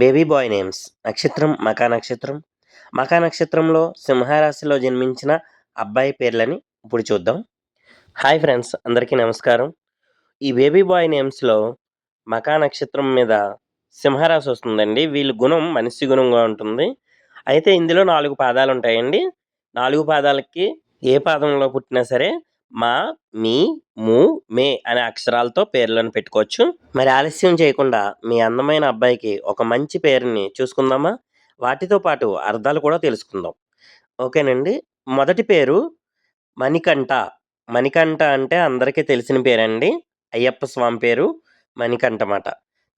Baby bye names. నక్షత్రం మకా నక్షత్రం. మకా నక్షత్రంలో సింహరాశిలో జన్మించిన అబ్బాయి పేర్లని ఇప్పుడు చూద్దాం. హాయ్ ఫ్రెండ్స్ అందరికీ నమస్కారం. ఈ బేబీ బాయ్ నేమ్స్లో మకా నక్షత్రం మీద సింహరాశి వస్తుందండి. వీళ్ళ గుణం మనిషి గుణంగా ఉంటుంది. అయితే ఇందులో నాలుగు పాదాలు ఉంటాయండి. నాలుగు పాదాలకి ఏ పాదంలో పుట్టినా సరే మా మీ ము మే అనే అక్షరాలతో పేర్లను పెట్టుకోవచ్చు. మరి ఆలస్యం చేయకుండా మీ అందమైన అబ్బాయికి ఒక మంచి పేరుని చూసుకుందామా? వాటితో పాటు అర్థాలు కూడా తెలుసుకుందాం. ఓకేనండి. మొదటి పేరు మణికంఠ. మణికంఠ అంటే అందరికీ తెలిసిన పేరండి. అయ్యప్ప స్వామి పేరు మణికంఠ మాట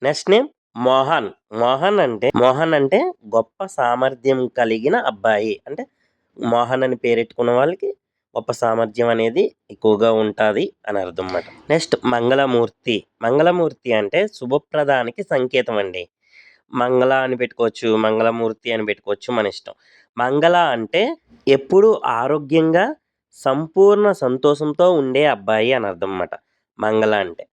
నెక్స్ట్ నేమ్ మోహన్. మోహన్ అంటే మోహన్ అంటే గొప్ప సామర్థ్యం కలిగిన అబ్బాయి. అంటే మోహన్ అని పేరెట్టుకున్న వాళ్ళకి గొప్ప సామర్థ్యం అనేది ఎక్కువగా ఉంటుంది అని అర్థం అన్నమాట నెక్స్ట్ మంగళమూర్తి. మంగళమూర్తి అంటే శుభప్రదానికి సంకేతం అండి. మంగళ అని పెట్టుకోవచ్చు మంగళమూర్తి అని పెట్టుకోవచ్చు మన ఇష్టం. మంగళ అంటే ఎప్పుడు ఆరోగ్యంగా సంపూర్ణ సంతోషంతో ఉండే అబ్బాయి అని అర్థం అన్నమాట మంగళ అంటే.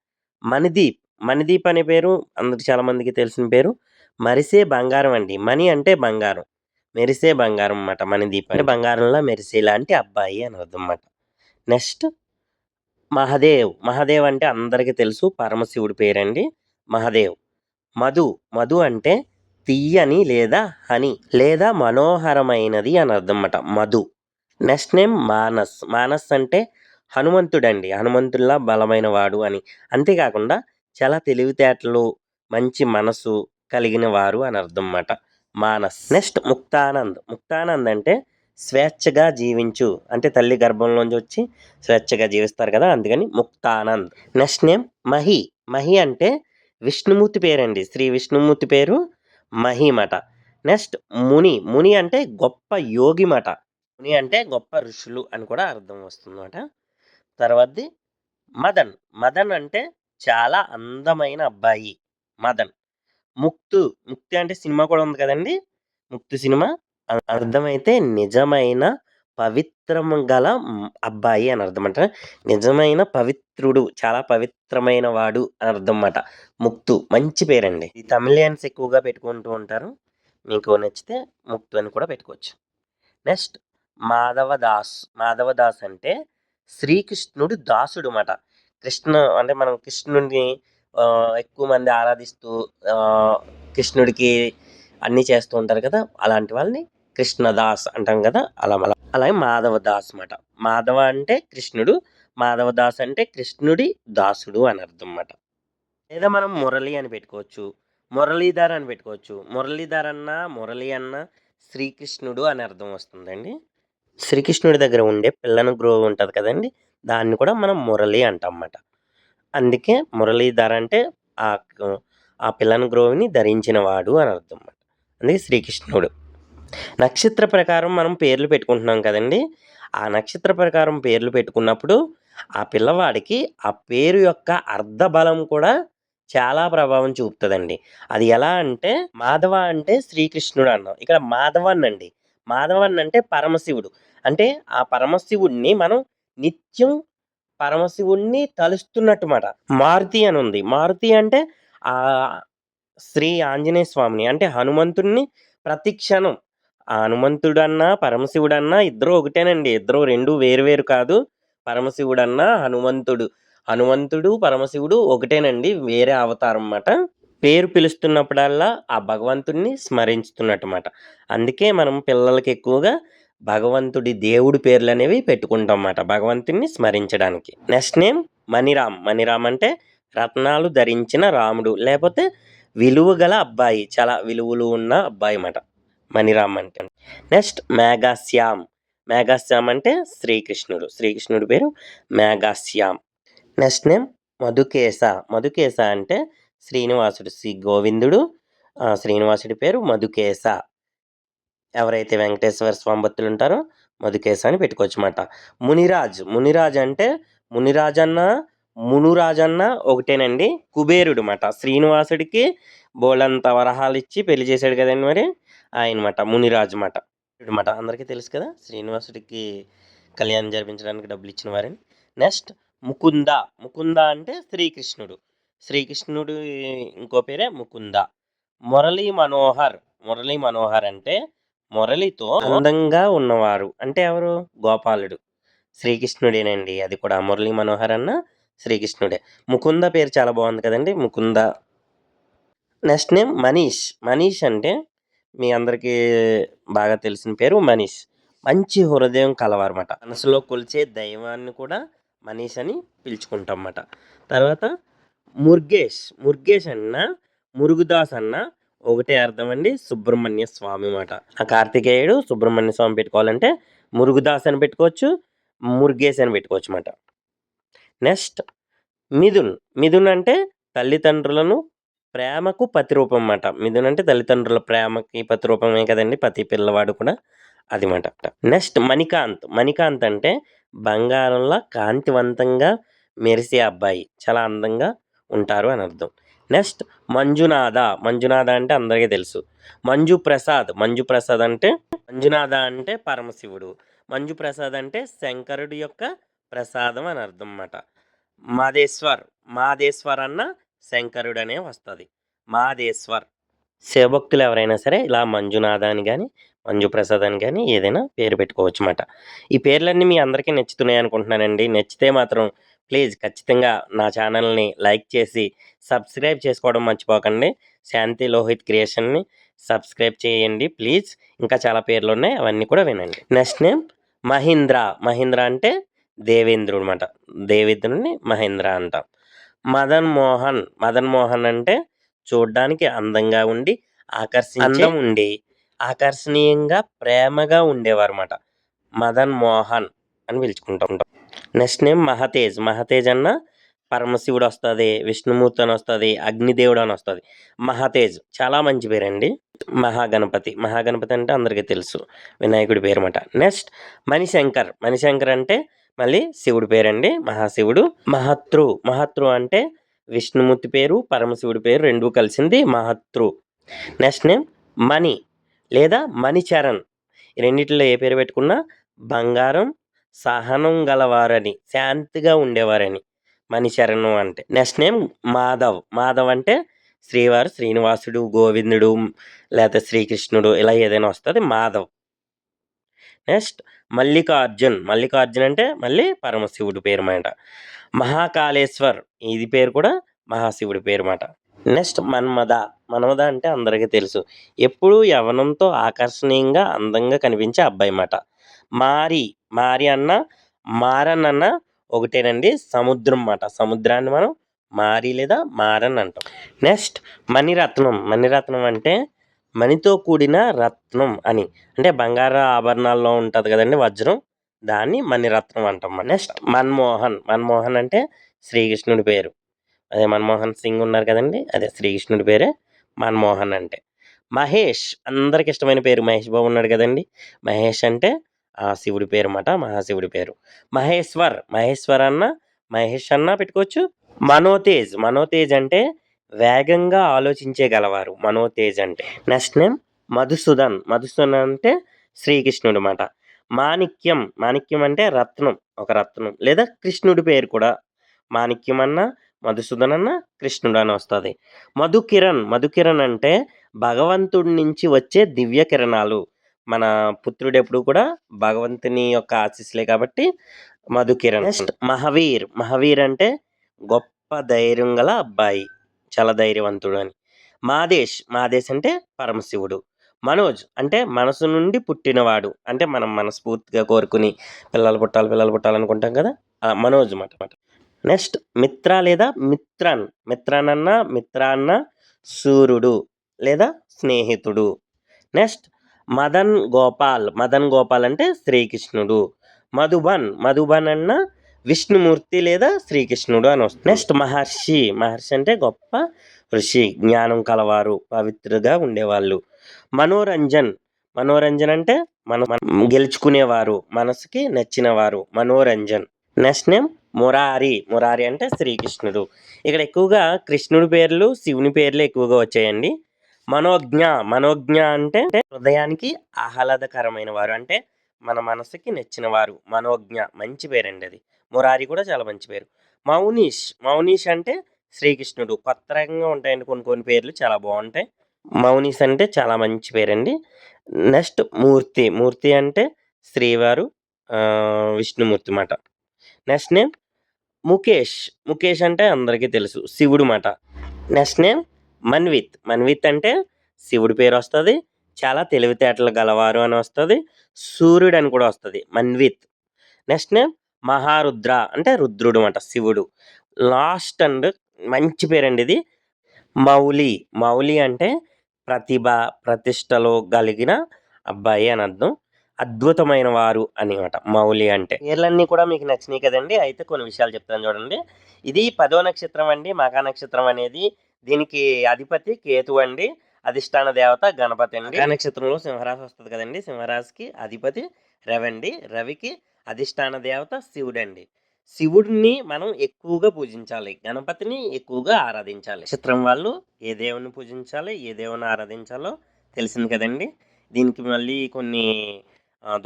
మణిదీప్. మణిదీప్ అనే పేరు అందరికి చాలామందికి తెలిసిన పేరు. మరిసే బంగారం అండి. మణి అంటే బంగారం. మెరిసే బంగారం అన్నమాట మణిదీప్ అంటే బంగారంలో మెరిసే లాంటి అబ్బాయి అని అర్థం అన్నమాట నెక్స్ట్ మహదేవ్. మహదేవ్ అంటే అందరికీ తెలుసు పరమశివుడి పేరండి మహదేవ్. మధు. మధు అంటే తీయని లేదా హని లేదా మనోహరమైనది అని అర్థం అన్నమాట Madhu. Next name Manas. Manas అంటే హనుమంతుడండి. హనుమంతుల్లా బలమైన వాడు అని. అంతేకాకుండా చాలా తెలివితేటలు మంచి మనసు కలిగిన వారు అని అర్థం అన్నమాట మానస్. నెక్స్ట్ ముక్తానంద్. ముక్తానంద్ అంటే స్వేచ్ఛగా జీవించు. అంటే తల్లి గర్భంలోంచి వచ్చి స్వేచ్ఛగా జీవిస్తారు కదా అందుకని ముక్తానంద్. Next name Mahi. మహి అంటే విష్ణుమూర్తి పేరండి. శ్రీ విష్ణుమూర్తి పేరు మహిమట నెక్స్ట్ ముని. ముని అంటే గొప్ప యోగి మాట. ముని అంటే గొప్ప ఋషులు అని కూడా అర్థం వస్తుందన్నమాట. తర్వాతది మదన్. మదన్ అంటే చాలా అందమైన అబ్బాయి. మదన్. ముక్తు ముక్తి అంటే సినిమా కూడా ఉంది కదండి. ముక్తి సినిమా. అర్థమైతే నిజమైన పవిత్రం గల అబ్బాయి అని అర్థం అంట నిజమైన పవిత్రుడు చాలా పవిత్రమైన వాడు అని అర్థం అన్నమాట ముక్తు మంచి పేరండి. ఈ తమిళియన్స్ ఎక్కువగా పెట్టుకుంటూ ఉంటారు. మీకు నచ్చితే ముక్తు అని కూడా పెట్టుకోవచ్చు. నెక్స్ట్ మాధవదాస్ మాధవదాస్ అంటే శ్రీకృష్ణుడు దాసుడు అన్నమాట కృష్ణ అంటే మనం కృష్ణుడిని ఎక్కువ మంది ఆరాధిస్తూ కృష్ణుడికి అన్నీ చేస్తూ ఉంటారు కదా అలాంటి వాళ్ళని కృష్ణదాస్ అంటాం కదా అలా అలా అలాగే మాధవదాస్ అనమాట మాధవ అంటే కృష్ణుడు మాధవదాస్ అంటే కృష్ణుడి దాసుడు అని అర్థం అన్నమాట. లేదా మనం మురళి అని పెట్టుకోవచ్చు మురళీధర్ అని పెట్టుకోవచ్చు. మురళీధర్ అన్న మురళి అన్న శ్రీకృష్ణుడు అని అర్థం వస్తుందండి. శ్రీకృష్ణుడి దగ్గర ఉండే పిల్లను గ్రో ఉంటుంది కదండి దాన్ని కూడా మనం మురళి అంటాం అన్నమాట. అందుకే మురళీధర్ అంటే ఆ ఆ పిల్లను గ్రోవిని ధరించిన వాడు అని అర్థం అన్నమాట. అందుకే శ్రీకృష్ణుడు. నక్షత్ర ప్రకారం మనం పేర్లు పెట్టుకుంటున్నాం కదండి. ఆ నక్షత్ర ప్రకారం పేర్లు పెట్టుకున్నప్పుడు ఆ పిల్లవాడికి ఆ పేరు యొక్క అర్ధబలం కూడా చాలా ప్రభావం చూపుతుందండి. అది ఎలా అంటే మాధవ అంటే శ్రీకృష్ణుడు అన్నాం. ఇక్కడ మాధవన్ అండి. మాధవన్ అంటే పరమశివుడు. అంటే ఆ పరమశివుడిని మనం నిత్యం పరమశివుణ్ణి తలుస్తున్నట్టుమాట. మారుతి అని ఉంది మారుతి అంటే ఆ శ్రీ ఆంజనేయ స్వామిని అంటే హనుమంతుడిని ప్రతి క్షణం. ఆ హనుమంతుడన్నా పరమశివుడన్నా ఇద్దరు ఒకటేనండి. ఇద్దరు రెండు వేరు వేరు కాదు. పరమశివుడన్నా హనుమంతుడు. హనుమంతుడు పరమశివుడు ఒకటేనండి. వేరే అవతారం అన్నమాట. పేరు పిలుస్తున్నప్పుడల్లా ఆ భగవంతుడిని స్మరించుతున్నట్టు మాట అందుకే మనం పిల్లలకి ఎక్కువగా భగవంతుడి దేవుడి పేర్లు అనేవి పెట్టుకుంటాం అన్నమాట భగవంతుడిని స్మరించడానికి. Next name Maniram. మణిరామ్ అంటే రత్నాలు ధరించిన రాముడు లేకపోతే విలువ గల అబ్బాయి చాలా విలువలు ఉన్న అబ్బాయి అన్నమాట మణిరామ్ అంటే. నెక్స్ట్ మేఘాశ్యామ్. మేఘాశ్యామ్ అంటే శ్రీకృష్ణుడు. శ్రీకృష్ణుడి పేరు మేఘాశ్యామ్. Next name మధుకేశ. మధుకేశ అంటే శ్రీనివాసుడు శ్రీ గోవిందుడు శ్రీనివాసుడి పేరు మధుకేశ. ఎవరైతే వెంకటేశ్వర స్వామి భక్తులు ఉంటారో మధుకేశ అని పెట్టుకోవచ్చు అనమాట మునిరాజ్ మునిరాజ్ అంటే మునిరాజ్ అన్న మునురాజ్ అన్న ఒకటేనండి కుబేరుడు అనమాట శ్రీనివాసుడికి బోలంత వరహాలు ఇచ్చి పెళ్ళి చేశాడు కదండి మరి? ఆయన మాట మునిరాజ్ మాట మాట అందరికీ తెలుసు కదా శ్రీనివాసుడికి కళ్యాణం జరిపించడానికి డబ్బులు ఇచ్చిన వారని నెక్స్ట్ ముకుంద. ముకుంద అంటే శ్రీకృష్ణుడు. శ్రీకృష్ణుడు ఇంకో పేరే ముకుంద. మురళీ మనోహర్. మురళీ మనోహర్ అంటే మురళితో అందంగా ఉన్నవారు. అంటే ఎవరు? గోపాలుడు. శ్రీకృష్ణుడేనండి. అది కూడా మురళీ మనోహర్ అన్న శ్రీకృష్ణుడే. ముకుంద పేరు చాలా బాగుంది కదండి. Mukunda. Next name Manish. Manish అంటే మీ అందరికీ బాగా తెలిసిన పేరు మనీష్. మంచి హృదయం కలవారన్నమాట. మనసులో కొలిచే దైవాన్ని కూడా మనీష్ అని పిలుచుకుంటాం అన్నమాట తర్వాత ముర్గేష్. ముర్గేష్ అన్న మురుగుదాస్ అన్న ఒకటే అర్థం అండి సుబ్రహ్మణ్య స్వామి మాట. ఆ కార్తికేయుడు సుబ్రహ్మణ్య స్వామి పెట్టుకోవాలంటే మురుగుదాస్ అని పెట్టుకోవచ్చు మురుగేశ్ అని పెట్టుకోవచ్చు అన్నమాట నెక్స్ట్ మిథున్. మిథున్ అంటే తల్లిదండ్రులను ప్రేమకు ప్రతిరూపం అన్నమాట మిథున్ అంటే తల్లిదండ్రుల ప్రేమకి ప్రతిరూపమే కదండి ప్రతి పిల్లవాడు కూడా అది మాట. నెక్స్ట్ మణికాంత్. మణికాంత్ అంటే బంగారంలా కాంతివంతంగా మెరిసే అబ్బాయి. చాలా అందంగా ఉంటారు అని అర్థం. నెక్స్ట్ మంజునాథ. మంజునాథ అంటే అందరికీ తెలుసు. మంజు ప్రసాద్ మంజు ప్రసాద్ అంటే మంజునాథ అంటే పరమశివుడు. మంజు ప్రసాద్ అంటే శంకరుడి యొక్క ప్రసాదం అని అర్థం అన్నమాట. మాదేశ్వర్. మాదేశ్వర్ అన్న శంకరుడు అనే వస్తుంది. మాదేశ్వర్. శివభక్తులు ఎవరైనా సరే ఇలా మంజునాథ అని కానీ మంజు ప్రసాద్ అని కానీ ఏదైనా పేరు పెట్టుకోవచ్చు అన్నమాట. ఈ పేర్లన్నీ మీ అందరికీ నచ్చుతున్నాయి అనుకుంటున్నానండి. నచ్చితే మాత్రం ప్లీజ్ ఖచ్చితంగా నా ఛానల్ని లైక్ చేసి సబ్స్క్రైబ్ చేసుకోవడం మర్చిపోకండి. శాంతి లోహిత్ క్రియేషన్ని సబ్స్క్రైబ్ చేయండి ప్లీజ్. ఇంకా చాలా పేర్లు ఉన్నాయి అవన్నీ కూడా వినండి. Next name Mahindra. మహీంద్ర అంటే దేవేంద్రుడు అనమాట దేవేంద్రుడిని మహేంద్ర అంటాం. మదన్ మోహన్. మదన్ మోహన్ అంటే చూడ్డానికి అందంగా ఉండి ఆకర్షించే ఉండి. ఆకర్షణీయంగా ప్రేమగా ఉండేవారు అన్నమాట. మదన్ మోహన్ అని పిలుచుకుంటూ ఉంటాం. Next name మహతేజ్. మహతేజ్ అన్న పరమశివుడు వస్తుంది విష్ణుమూర్తి అని వస్తుంది అగ్నిదేవుడు అని వస్తుంది. మహతేజ్ చాలా మంచి పేరండి. మహాగణపతి. మహాగణపతి అంటే అందరికీ తెలుసు వినాయకుడి పేరు అన్నమాట నెక్స్ట్ మణిశంకర్. మణిశంకర్ అంటే మళ్ళీ శివుడి పేరండి మహాశివుడు. మహతృ మహతృ అంటే విష్ణుమూర్తి పేరు పరమశివుడి పేరు రెండు కలిసింది మహతృ నెక్స్ట్ నేమ్ మణి లేదా మణిచరణ్ ఈ రెండిట్లో ఏ పేరు పెట్టుకున్నా బంగారం సహనం గలవారని శాంతిగా ఉండేవారని మణిచరణం అంటే. Next name Madhav. మాధవ్ అంటే శ్రీవారు శ్రీనివాసుడు గోవిందుడు లేకపోతే శ్రీకృష్ణుడు ఇలా ఏదైనా వస్తుంది. మాధవ్. నెక్స్ట్ మల్లికార్జున్. మల్లికార్జున్ అంటే మళ్ళీ పరమశివుడి పేరు మాట. మహాకాళేశ్వర్. ఇది పేరు కూడా మహాశివుడి పేరు మాట. నెక్స్ట్ మన్మద. మన్మద అంటే అందరికీ తెలుసు. ఎప్పుడూ యవనంతో ఆకర్షణీయంగా అందంగా కనిపించే అబ్బాయి మాట మారి మారి అన్న మారన్ అన్న ఒకటేనండి సముద్రం మాట సముద్రాన్ని మనం మారి లేదా మారన్ అంటాం. నెక్స్ట్ మణిరత్నం. మణిరత్నం అంటే మణితో కూడిన రత్నం అని. అంటే బంగారు ఆభరణాల్లో ఉంటుంది కదండి వజ్రం. దాన్ని మణిరత్నం అంటాం నెక్స్ట్ మన్మోహన్. మన్మోహన్ అంటే శ్రీకృష్ణుడి పేరు. అదే మన్మోహన్ సింగ్ ఉన్నారు కదండి. అదే శ్రీకృష్ణుడి పేరే మన్మోహన్ అంటే. మహేష్ అందరికి ఇష్టమైన పేరు మహేష్ బాబు ఉన్నాడు కదండి. మహేష్ అంటే ఆ శివుడి పేరు అన్నమాట మహాశివుడి పేరు. మహేశ్వర్ మహేశ్వర్ అన్న మహేష్ అన్న పెట్టుకోవచ్చు. మనోతేజ్ మనోతేజ్ అంటే వేగంగా ఆలోచించే గలవారు. మనోతేజ్ అంటే నెక్స్ట్ నేమ్ మధుసూదన్. మధుసూదన్ అంటే శ్రీకృష్ణుడు అన్నమాట. మాణిక్యం మాణిక్యం అంటే రత్నం ఒక రత్నం. లేదా కృష్ణుడి పేరు కూడా. మాణిక్యం అన్న మధుసూదన్ అన్న కృష్ణుడు అని వస్తుంది. మధుకిరణ్ మధుకిరణ్ అంటే భగవంతుడి నుంచి వచ్చే దివ్య కిరణాలు. మన పుత్రుడు ఎప్పుడు కూడా భగవంతుని యొక్క ఆశీస్సులే కాబట్టి మధుకిరణ్ నెక్స్ట్ మహావీర్ మహావీర్ అంటే గొప్ప ధైర్యం గల అబ్బాయి. చాలా ధైర్యవంతుడు అని. మాదేశ్ మాదేశ్ అంటే పరమశివుడు. మనోజ్ అంటే మనసు నుండి పుట్టినవాడు. అంటే మనం మనస్ఫూర్తిగా కోరుకుని పిల్లలు పుట్టాలి పిల్లలు పుట్టాలనుకుంటాం కదా? మనోజ్ మాట. నెక్స్ట్ మిత్ర లేదా మిత్రన్. మిత్రనన్న మిత్రాన్న అన్న సూర్యుడు లేదా స్నేహితుడు. నెక్స్ట్ మదన్ గోపాల్. మదన్ గోపాల్ అంటే శ్రీకృష్ణుడు. మధుబన్. మధుబన్ అన్న విష్ణుమూర్తి లేదా శ్రీకృష్ణుడు అని వస్తుంది. నెక్స్ట్ మహర్షి. మహర్షి అంటే గొప్ప ఋషి. జ్ఞానం కలవారు పవిత్రగా ఉండేవాళ్ళు. మనోరంజన్. మనోరంజన్ అంటే మన గెలుచుకునేవారు మనసుకి నచ్చినవారు. మనోరంజన్. నెక్స్ట్ నేమ్ మురారి మురారి అంటే శ్రీకృష్ణుడు. ఇక్కడ ఎక్కువగా కృష్ణుడి పేర్లు శివుని పేర్లు ఎక్కువగా వచ్చాయండి. మనోజ్ఞ మనోజ్ఞ అంటే హృదయానికి ఆహ్లాదకరమైన వారు. అంటే మన మనసుకి నచ్చిన వారు మనోజ్ఞ మంచి పేరండి అది. మురారి కూడా చాలా మంచి పేరు. మౌనీష్ మౌనీష్ అంటే శ్రీకృష్ణుడు. కొత్త రకంగా ఉంటాయండి కొన్ని కొన్ని పేర్లు చాలా బాగుంటాయి. మౌనీష్ అంటే చాలా మంచి పేరండి. నెక్స్ట్ మూర్తి. మూర్తి అంటే శ్రీవారు విష్ణుమూర్తి మాట. Next name? ముఖేష్. ముఖేష్ అంటే అందరికీ తెలుసు. శివుడు మాట. Next name Manvith. మన్విత్ అంటే శివుడి పేరు వస్తుంది. చాలా తెలివితేటలు గలవారు అని వస్తుంది. సూర్యుడు అని కూడా వస్తుంది. మన్విత్. నెక్స్ట్ నేమ్ మహారుద్ర అంటే రుద్రుడు అంట శివుడు. లాస్ట్ అండ్ మంచి పేరండి ఇది. మౌలి. మౌలి అంటే ప్రతిభ ప్రతిష్టలో కలిగిన అబ్బాయి అని అర్థం. అద్భుతమైన వారు అనమాట. మౌలి అంటే. పేర్లన్నీ కూడా మీకు నచ్చినాయి కదండి. అయితే కొన్ని విషయాలు చెప్తాను చూడండి. ఇది పదో నక్షత్రం అండి. మకా నక్షత్రం అనేది దీనికి అధిపతి కేతు అండి. అధిష్టాన దేవత గణపతి అండి. మకా నక్షత్రంలో సింహరాశి వస్తుంది కదండి. సింహరాశికి అధిపతి రవి అండి. రవికి అధిష్టాన దేవత శివుడు అండి. శివుడిని మనం ఎక్కువగా పూజించాలి. గణపతిని ఎక్కువగా ఆరాధించాలి. చిత్రం వాళ్ళు ఏ దేవుని పూజించాలి ఏ దేవుని ఆరాధించాలో తెలిసింది కదండి. దీనికి మళ్ళీ కొన్ని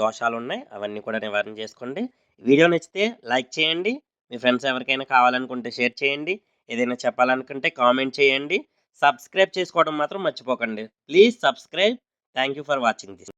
దోషాలు ఉన్నాయి అవన్నీ కూడా నివారణ చేసుకోండి. వీడియో నచ్చితే లైక్ చేయండి. మీ ఫ్రెండ్స్ ఎవరికైనా కావాలనుకుంటే షేర్ చేయండి. ఏదైనా చెప్పాలనుకుంటే కామెంట్ చేయండి. సబ్స్క్రైబ్ చేసుకోవడం మాత్రం మర్చిపోకండి. Please subscribe. Thank you for watching this.